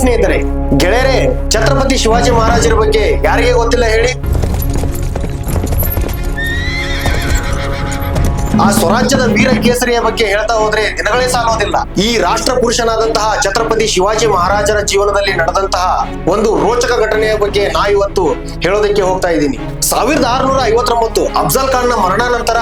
ಸ್ನೇಹಿತರೆ ಗೆಳೆಯರೆ ಛತ್ರಪತಿ ಶಿವಾಜಿ ಮಹಾರಾಜರ ಬಗ್ಗೆ ಯಾರಿಗೆ ಗೊತ್ತಿಲ್ಲ ಹೇಳಿ. ಆ ಸ್ವರಾಜ್ಯದ ವೀರ ಕೇಸರಿಯ ಬಗ್ಗೆ ಹೇಳ್ತಾ ಹೋದ್ರೆ ದಿನಗಳೇ ಸಾಲೋದಿಲ್ಲ. ಈ ರಾಷ್ಟ್ರ ಪುರುಷನಾದಂತಹ ಛತ್ರಪತಿ ಶಿವಾಜಿ ಮಹಾರಾಜರ ಜೀವನದಲ್ಲಿ ನಡೆದಂತಹ ಒಂದು ರೋಚಕ ಘಟನೆಯ ಬಗ್ಗೆ ನಾ ಇವತ್ತು ಹೇಳೋದಕ್ಕೆ ಹೋಗ್ತಾ ಇದ್ದೀನಿ. ಸಾವಿರದ ಆರುನೂರ ಐವತ್ತೊಂಬತ್ತು ಅಫ್ಜಲ್ ಖಾನ್ನ ಮರಣ ನಂತರ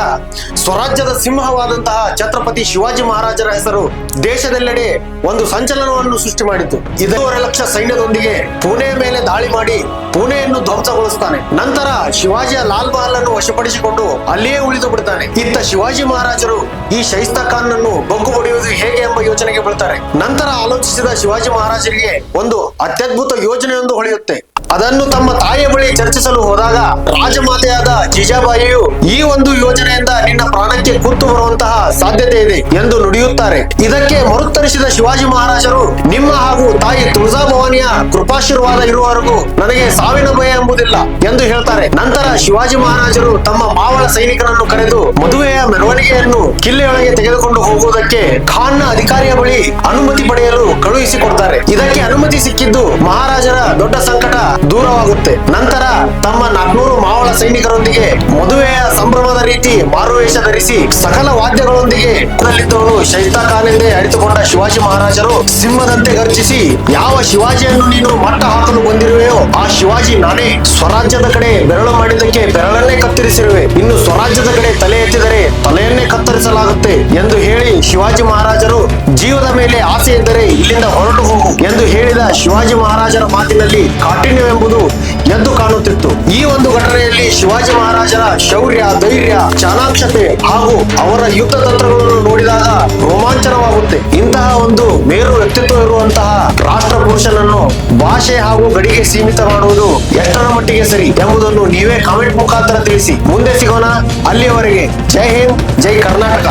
ಸ್ವರಾಜ್ಯದ ಸಿಂಹವಾದಂತಹ ಛತ್ರಪತಿ ಶಿವಾಜಿ ಮಹಾರಾಜರ ಹೆಸರು ದೇಶದೆಲ್ಲೆಡೆ ಒಂದು ಸಂಚಲನವನ್ನು ಸೃಷ್ಟಿ ಮಾಡಿತು ಇದೂವರೆ ಲಕ್ಷ ಸೈನ್ಯದೊಂದಿಗೆ ಪುಣೆ ಮೇಲೆ ದಾಳಿ ಮಾಡಿ ಪುಣೆಯನ್ನು ಧ್ವಂಸಗೊಳಿಸ್ತಾನೆ. ನಂತರ ಶಿವಾಜಿಯ ಲಾಲ್ ಮಹಲ್ ಅನ್ನು ವಶಪಡಿಸಿಕೊಂಡು ಅಲ್ಲಿಯೇ ಉಳಿದು ಬಿಡ್ತಾನೆ. ಇತ್ತ ಶಿವಾಜಿ ಮಹಾರಾಜರು ಈ ಶೈಸ್ತಾ ಖಾನ್ ಅನ್ನು ಬಗ್ಗು ಹೊಡೆಯುವುದು ಹೇಗೆ ಎಂಬ ಯೋಚನೆಗೆ ಬೀಳ್ತಾರೆ. ನಂತರ ಆಲೋಚಿಸಿದ ಶಿವಾಜಿ ಮಹಾರಾಜರಿಗೆ ಒಂದು ಅತ್ಯದ್ಭುತ ಯೋಜನೆಯೊಂದು ಹೊಳೆಯುತ್ತೆ. ಅದನ್ನು ತಮ್ಮ ತಾಯಿಯ ಬಳಿ ಚರ್ಚಿಸಲು ಹೋದಾಗ ರಾಜಮಾತೆಯಾದ ಜಿಜಾಬಾಯಿಯು ಈ ಒಂದು ಯೋಜನೆಯಿಂದ ಸಾಧ್ಯತೆ ಇದೆ ಎಂದು ನುಡಿಯುತ್ತಾರೆ. ಇದಕ್ಕೆ ಮರುತ್ತರಿಸಿದ ಶಿವಾಜಿ ಮಹಾರಾಜರು, ನಿಮ್ಮ ಹಾಗೂ ತಾಯಿ ತುಳಜಾ ಭವಾನಿಯ ಕೃಪಾಶೀರ್ವಾದ ಇರುವವರೆಗೂ ನನಗೆ ಸಾವಿನ ಭಯ ಎಂಬುದಿಲ್ಲ ಎಂದು ಹೇಳ್ತಾರೆ. ನಂತರ ಶಿವಾಜಿ ಮಹಾರಾಜರು ತಮ್ಮ ಮಾವಳ ಸೈನಿಕರನ್ನು ಕರೆದು ಮದುವೆಯ ಮೆರವಣಿಗೆಯನ್ನು ಕಿಲ್ಲೆಯೊಳಗೆ ತೆಗೆದುಕೊಂಡು ಹೋಗುವುದಕ್ಕೆ ಖಾನ್ನ ಅಧಿಕಾರಿಯ ಬಳಿ ಅನುಮತಿ ಪಡೆಯಲು ಕಳುಹಿಸಿಕೊಡ್ತಾರೆ. ಇದಕ್ಕೆ ಅನುಮತಿ ಸಿಕ್ಕಿದ್ದು ಮಹಾರಾಜರ ದೊಡ್ಡ ಸಂಕಟ ದೂರವಾಗುತ್ತೆ. ನಂತರ ತಮ್ಮ ನಾಲ್ಕನೂರು ಮಾವಳ ಸೈನಿಕರೊಂದಿಗೆ ಮದುವೆಯ ಸಂಭ್ರಮದ ರೀತಿ ಮಾರುವೇಷ ಧರಿಸಿ ಸಕಲ ವಾದ್ಯಗಳೊಂದಿಗೆ ಅಲ್ಲಿದ್ದವನು ಶೈತಾ ಖಾನ್ ಎಂದೇ ಅರಿತುಕೊಂಡ ಶಿವಾಜಿ ಮಹಾರಾಜರು ಸಿಂಹದಂತೆ ಗರ್ಜಿಸಿ, ಯಾವ ಶಿವಾಜಿಯನ್ನು ನೀನು ಮಟ್ಟ ಹಾಕಲು ಬಂದಿರುವೆಯೋ ಆ ಶಿವಾಜಿ ನಾನೇ. ಸ್ವರಾಜ್ಯದ ಕಡೆ ಬೆರಳು ಮಾಡಿದ್ದಕ್ಕೆ ಬೆರಳನ್ನೇ ಕತ್ತರಿಸಿರುವೆ. ಇನ್ನು ಸ್ವರಾಜ್ಯದ ಕಡೆ ತಲೆ ಎತ್ತಿದರೆ ತಲೆಯನ್ನೇ ಕತ್ತರಿಸಲಾಗುತ್ತೆ ಎಂದು ಹೇಳಿ ಶಿವಾಜಿ ಮಹಾರಾಜರು ಜೀವದ ಮೇಲೆ ಆಸೆ ಇದ್ದರೆ ಇಲ್ಲಿಂದ ಹೊರಟು ಹೋಗು ಎಂದು ಹೇಳಿದ ಶಿವಾಜಿ ಮಹಾರಾಜರ ಮಾತಿನಲ್ಲಿ ಕಾಠಿಣ್ಯವೆಂಬುದು ಎದ್ದು ಶಿವಾಜಿ ಮಹಾರಾಜರ ಶೌರ್ಯ, ಧೈರ್ಯ, ಚಾಣಾಕ್ಷತೆ ಹಾಗೂ ಅವರ ಯುದ್ಧ ತಂತ್ರಗಳನ್ನು ನೋಡಿದಾಗ ರೋಮಾಂಚನವಾಗುತ್ತೆ. ಇಂತಹ ಒಂದು ಮೇರು ವ್ಯಕ್ತಿತ್ವ ಇರುವಂತಹ ರಾಷ್ಟ್ರ ಪುರುಷನನ್ನು ಭಾಷೆ ಹಾಗೂ ಗಡಿಗೆ ಸೀಮಿತ ಮಾಡುವುದು ಎಷ್ಟರ ಮಟ್ಟಿಗೆ ಸರಿ ಎಂಬುದನ್ನು ನೀವೇ ಕಾಮೆಂಟ್ ಮುಖಾಂತರ ತಿಳಿಸಿ. ಮುಂದೆ ಸಿಗೋಣ. ಅಲ್ಲಿಯವರೆಗೆ ಜೈ ಹಿಂದ್, ಜೈ ಕರ್ನಾಟಕ.